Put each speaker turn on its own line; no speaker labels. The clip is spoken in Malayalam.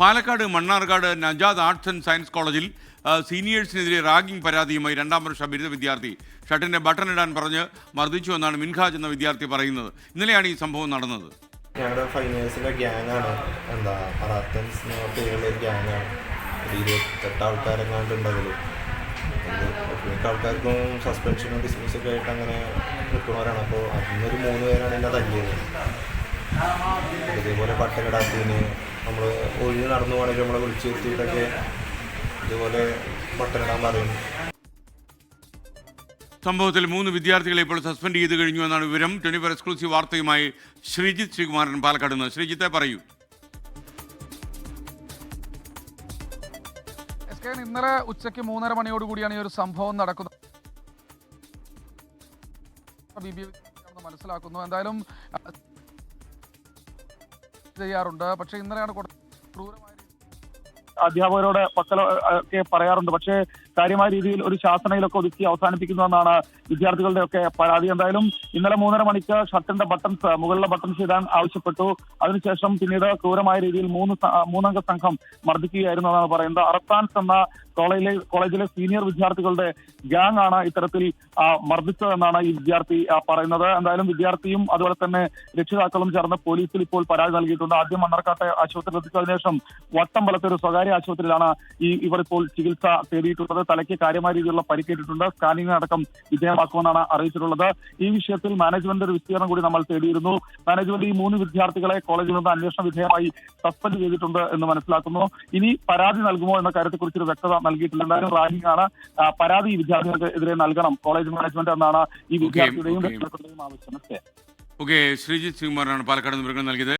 Palakkad Mannarkkad Najad arts and science കോളേജിൽ സീനിയേഴ്സിനെതിരെ റാഗിംഗ് പരാതിയുമായി രണ്ടാം വർഷ ബിരുദ വിദ്യാർത്ഥി ഷട്ടിന്റെ ബട്ടൺ ഇടാൻ പറഞ്ഞ് മർദ്ദിച്ചു എന്നാണ് മിൻഹാജ് എന്ന വിദ്യാർത്ഥി പറയുന്നത്. ഇന്നലെയാണ് ഈ സംഭവം നടന്നത്.
ഞങ്ങളുടെ ഫൈനേഴ്സിലെ ഗ്യാങ്ങാണ്. എന്താ അറാത്തൻസ് പേരുള്ള ഒരു ഗ്യാങ്ങാണ്. ഒരു ഇരുപത്തെട്ട് ആൾക്കാരെങ്ങാണ്ട് ഉണ്ട് അതിൽ മിക്ക ആൾക്കാർക്കും സസ്പെൻഷനും ഡിസ്മിസൊക്കെ ആയിട്ട് അങ്ങനെ നിൽക്കുന്നവരാണ്. അപ്പോൾ അതിന്നൊരു മൂന്ന് പേരാണ് എന്നെ തല്ലിയത്. ഇതേപോലെ പട്ടക്കിടാത്തതിന് നമ്മൾ ഒഴിഞ്ഞ് നടന്നു പോകണമെങ്കിൽ നമ്മളെ വിളിച്ചു വരുത്തിയിട്ടൊക്കെ ഇതുപോലെ പട്ടനിടാൻ പറയും
സംഭവത്തിൽ മൂന്ന് വിദ്യാർത്ഥികളെ ഇപ്പോൾ സസ്പെൻഡ് ചെയ്ത് കഴിഞ്ഞു എന്നാണ് വിവരം. ട്വന്റി ഫോർ എക്സ്ക്ലൂസീവ് വാർത്തയുമായി ശ്രീജിത്ത് ശ്രീകുമാരൻ പാലക്കാട് നിന്ന്. ശ്രീജിത്തെ പറയൂ.
ഇന്നലെ ഉച്ചയ്ക്ക് മൂന്നര മണിയോട് കൂടിയാണ് ഈ ഒരു സംഭവം നടക്കുന്നത്. മനസ്സിലാക്കുന്നു. എന്തായാലും ചെയ്യാറുണ്ട്. പക്ഷേ ഇന്നലെയാണ് ക്രൂരമായ അധ്യാപകരോട് പക്കല ഒക്കെ പറയാറുണ്ട്. പക്ഷേ കാര്യമായ രീതിയിൽ ഒരു ശാസനയിലൊക്കെ ഒതുക്കി അവസാനിപ്പിക്കുന്നുവെന്നാണ് വിദ്യാർത്ഥികളുടെ ഒക്കെ പരാതി. എന്തായാലും ഇന്നലെ മൂന്നര മണിക്ക് ഷർട്ടിന്റെ ബട്ടൺസ് മുകളിലെ ബട്ടൺസ് ഇടാൻ ആവശ്യപ്പെട്ടു. അതിനുശേഷം പിന്നീട് ക്രൂരമായ രീതിയിൽ മൂന്ന് മൂന്നംഗ സംഘം മർദ്ദിക്കുകയായിരുന്നു എന്നാണ് പറയുന്നത്. അറത്താൻസ് എന്ന കോളേജിലെ കോളേജിലെ സീനിയർ വിദ്യാർത്ഥികളുടെ ഗ്യാങ് ആണ് ഇത്തരത്തിൽ മർദ്ദിച്ചതെന്നാണ് ഈ വിദ്യാർത്ഥി പറയുന്നത്. എന്തായാലും വിദ്യാർത്ഥിയും അതുപോലെ തന്നെ രക്ഷിതാക്കളും ചേർന്ന് പോലീസിൽ ഇപ്പോൾ പരാതി നൽകിയിട്ടുണ്ട്. ആദ്യം മണ്ണർക്കാട്ടെ ആശുപത്രിയിൽ എത്തിച്ചതിനു ശേഷം വട്ടമ്പലത്തെ ഒരു സ്വകാര്യ ആശുപത്രിയിലാണ് ഈ ഇവർ ഇപ്പോൾ ചികിത്സ തേടിയിട്ടുള്ളത്. തലയ്ക്ക് കാര്യമായ രീതിയിലുള്ള പരിക്കേറ്റിട്ടുണ്ട് സ്കാനിംഗ് അടക്കം വിധേയമാക്കുമെന്നാണ് അറിയിച്ചിട്ടുള്ളത്. ഈ വിഷയത്തിൽ മാനേജ്മെന്റ് ഒരു വിസ്തീർണം കൂടി നമ്മൾ തേടിയിരുന്നു. മാനേജ്മെന്റ് ഈ മൂന്ന് വിദ്യാർത്ഥികളെ കോളേജിൽ നിന്ന് അന്വേഷണ വിധേയമായി സസ്പെൻഡ് ചെയ്തിട്ടുണ്ട് എന്ന് മനസ്സിലാക്കുന്നു. ഇനി പരാതി നൽകുമോ എന്ന കാര്യത്തെക്കുറിച്ച് ഒരു വ്യക്തത നൽകിയിട്ടില്ല. എന്തായാലും റാഗിംഗ് ആണ്. പരാതി ഈ വിദ്യാർത്ഥികൾക്ക് എതിരെ നൽകണം. കോളേജ് മാനേജ്മെന്റ് എന്നാണ് ഈ വിദ്യാർത്ഥിയുടെയും. രക്ഷിതാക്കളുടെയും ആവശ്യം. ഓക്കെ
ശ്രീജിത് ശ്രീജിത്ത് ശ്രീകുമാരനാണ് പാലക്കാട് നിന്ന് നൽകിയത്.